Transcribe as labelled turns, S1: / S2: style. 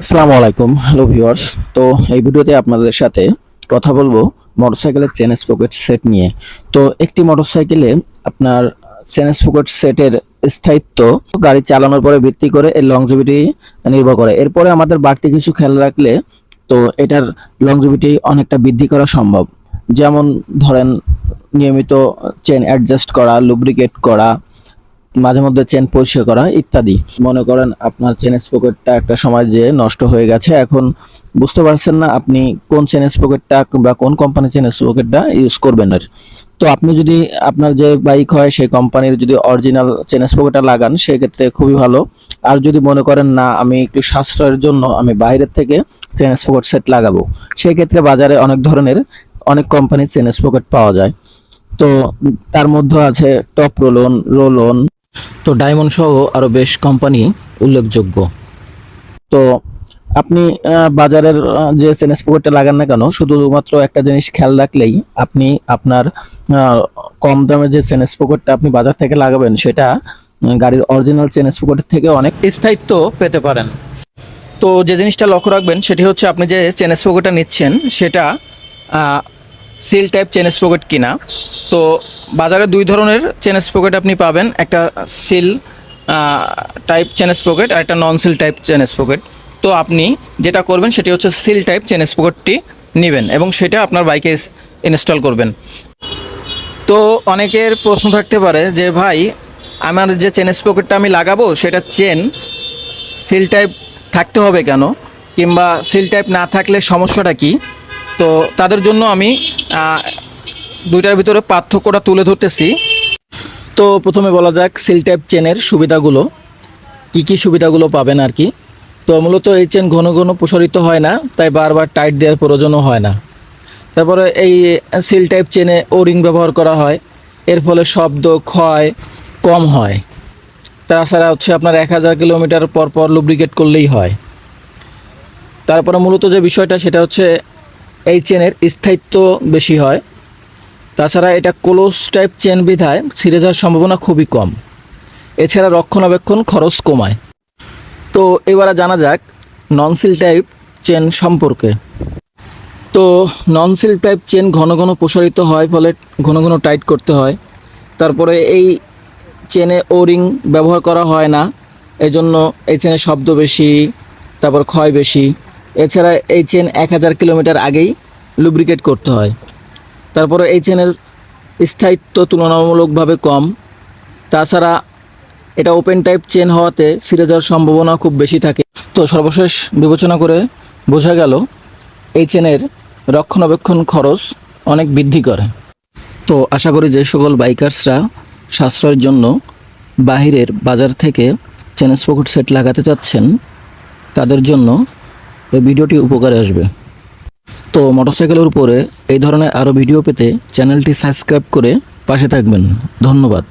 S1: আসসালামু আলাইকুম, hello viewers. তো এই ভিডিওতে আপনাদের সাথে কথা বলব মোটরসাইকেলের চেন স্পকেট সেট নিয়ে। তো একটি মোটরসাইকেলে আপনার চেন স্পকেট সেটের স্থায়িত্ব গাড়ি চালানোর পরে ভিত্তি করে এর লংজিভিটি নির্ভর করে। এরপরে আমাদের বাড়তি কিছু খেয়াল রাখলে তো এটার লংজিভিটি অনেকটা বৃদ্ধি করা সম্ভব। যেমন ধরেন নিয়মিত চেন অ্যাডজাস্ট করা লুব্রিকেট করা মাঝে মধ্যে চেন পরিষ্কার করা ইত্যাদি। মনে করেন আপনার চেন স্পকেটটা একটা সময় যে নষ্ট হয়ে গেছে, এখন বুঝতে পারছেন না আপনি কোন চেন স্পকেটটা বা কোন কোম্পানির চেন স্পকেটটা ইউজ করবেন আর তো আপনি যদি আপনার যে বাইক হয়, সেই কোম্পানির যদি অরিজিনাল চেন স্পকেটটা লাগান, সেক্ষেত্রে খুবই ভালো। আর যদি মনে করেন না, আমি একটু সাশ্রয়ের জন্য আমি বাইরের থেকে চেন স্পকেট সেট লাগাবো সেই ক্ষেত্রে বাজারে অনেক ধরনের, অনেক কোম্পানির চেন স্পকেট পাওয়া যায়। তো তার মধ্যে আছে টপ রোলন রোলন তো ডায়মন্ড সহ আরও বেশ কোম্পানি উল্লেখযোগ্য। তো আপনি বাজারের যে চেনেস পকেটটা লাগান না কেন, শুধুমাত্র একটা জিনিস খেয়াল রাখলেই আপনি আপনার কম দামে যে চেনেস পকেটটা আপনি বাজার থেকে লাগাবেন, সেটা গাড়ির অরিজিনাল চেনেস পকেটের থেকে অনেক স্থায়িত্ব পেতে পারেন। তো যে জিনিসটা লক্ষ্য রাখবেন, সেটি হচ্ছে আপনি যে চেনেস পকেটটা নিচ্ছেন, সেটা সিল টাইপ চেনেস পকেট কিনা? তো বাজারে দুই ধরনের চেনেস পকেট আপনি পাবেন। একটা সিল টাইপ চেনেস পকেট আর একটা non seal type chains pocket তো আপনি যেটা করবেন সেটি হচ্ছে সিল টাইপ চেনেস পকেটটি নেবেন এবং সেটা আপনার বাইকে ইনস্টল করবেন। তো অনেকের প্রশ্ন থাকতে পারে যে, ভাই, আমার যে চেনেস পকেটটা আমি লাগাবো, সেটা চেন সিল টাইপ থাকতে হবে কেন? কিংবা সিল টাইপ না থাকলে সমস্যাটা কি? তো তাদের জন্য আমি দুইটার ভিতরে পার্থক্যটা তুলে ধরতেছি। তো প্রথমে বলা যাক সিল টাইপ চেনের সুবিধাগুলো। কি কি সুবিধাগুলো পাবেন আর কি? তো মূলত এই চেন ঘন ঘন প্রসারিত হয় না, তাই বারবার টাইট দেওয়ার প্রয়োজনও হয় না। তারপরে এই সিল টাইপ চেনে ও রিং ব্যবহার করা হয়। এর ফলে শব্দ ক্ষয় কম হয়। তাছাড়া হচ্ছে আপনার এক হাজার কিলোমিটার পর পর লুব্রিকেট করলেই হয়। তারপরে মূলত যে বিষয়টা, সেটা হচ্ছে এই চেনের স্থায়িত্ব বেশি হয়। তাছাড়া এটা ক্লোজ টাইপ চেন বিধায় ছিঁড়ে যাওয়ার সম্ভাবনা খুবই কম। এছাড়া রক্ষণাবেক্ষণ খরচ কমায়। তো এবারে জানা যাক নন সিল টাইপ চেন সম্পর্কে। তো নন সিল টাইপ চেন ঘন ঘন প্রসারিত হয়, ফলে ঘন ঘন টাইট করতে হয়। তারপরে এই চেনে ও রিং ব্যবহার করা হয় না। এজন্য এই চেনে শব্দ বেশি, তারপর ক্ষয় বেশি। এছাড়া এই চেন এক হাজার কিলোমিটার আগেই লুব্রিকেট করতে হয়। তারপরে এই চেনের স্থায়িত্ব তুলনামূলকভাবে কম। তাছাড়া এটা ওপেন টাইপ চেন হওয়াতে ছিঁড়ে যাওয়ার সম্ভাবনা খুব বেশি থাকে। তো সর্বশেষ বিবেচনা করে বোঝা গেল, এই চেনের রক্ষণাবেক্ষণ খরচ অনেক বৃদ্ধি করে। তো আশা করি যে সকল বাইকার্সরা সাশ্রয়ের জন্য বাহিরের বাজার থেকে চেনেস পকেট সেট লাগাতে চাচ্ছেন, তাদের জন্য এই ভিডিওটি উপকারে আসবে। তো মোটরসাইকেলের উপরে এই ধরনের আরও ভিডিও পেতে চ্যানেলটি সাবস্ক্রাইব করে পাশে থাকবেন। ধন্যবাদ।